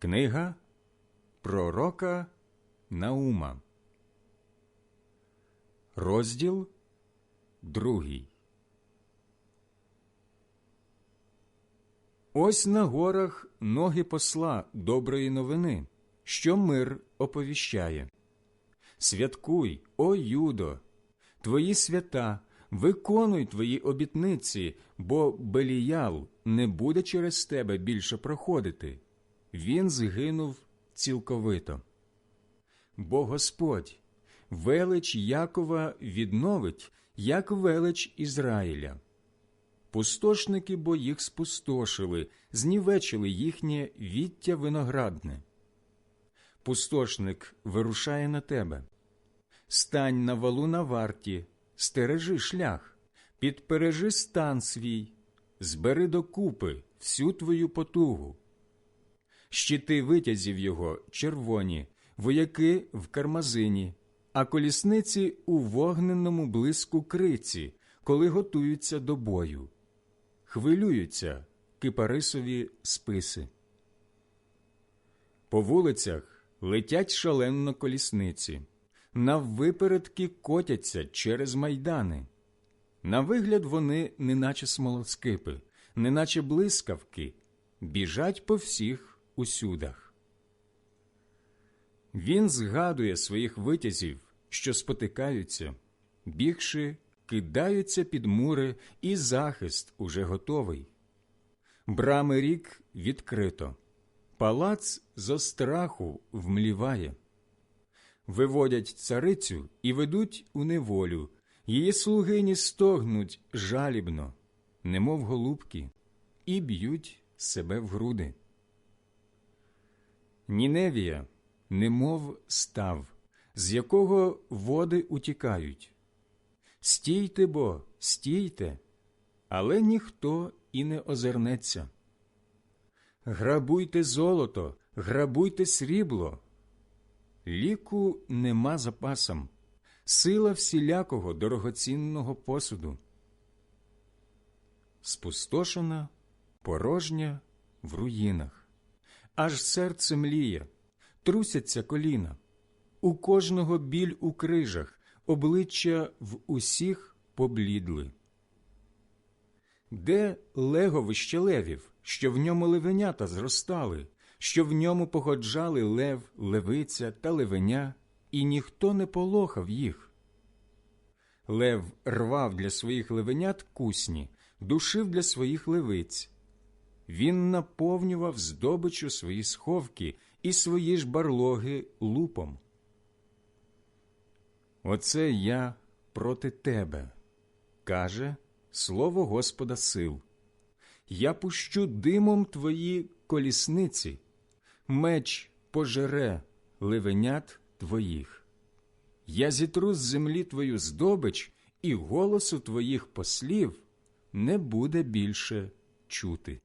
Книга Пророка Наума, розділ другий. Ось на горах ноги посла доброї новини, що мир оповіщає. Святкуй, о Юдо, твої свята, виконуй твої обітниці, бо Беліял не буде через тебе більше проходити. Він згинув цілковито. Бо Господь велич Якова відновить, як велич Ізраїля. Пустошники бо їх спустошили, знівечили їхнє віття виноградне. Пустошник вирушає на тебе. Стань на валу на варті, стережи шлях, підпережи стан свій, збери докупи всю твою потугу. Щити витязів його червоні, вояки в кармазині, а колісниці у вогненому блиску криці, коли готуються до бою. Хвилюються кипарисові списи. По вулицях летять шаленно колісниці, наввипередки котяться через майдани. На вигляд вони неначе смолоскипи, неначе блискавки, біжать по всіх усюдах. Він згадує своїх витязів, що спотикаються, бігши, кидаються під мури, і захист уже готовий. Брами рік відкрито, палац зо страху вмліває. Виводять царицю і ведуть у неволю, її слугині стогнуть жалібно, немов голубки, і б'ють себе в груди. Ніневія, немов став, з якого води утікають. Стійте бо, стійте, але ніхто і не озирнеться. Грабуйте золото, грабуйте срібло. Ліку нема запасом, сила всілякого дорогоцінного посуду. Спустошена, порожня в руїнах, аж серце мліє, трусяться коліна, у кожного біль у крижах, обличчя в усіх поблідли. Де леговище левів, що в ньому левенята зростали, що в ньому погоджали лев, левиця та левеня, і ніхто не полохав їх. Лев рвав для своїх левенят кусні, душив для своїх левиць. Він наповнював здобичу свої сховки і свої ж барлоги лупом. Оце я проти тебе, каже слово Господа сил. Я пущу димом твої колісниці, меч пожере ливенят твоїх. Я зітру з землі твою здобич, і голосу твоїх послів не буде більше чути.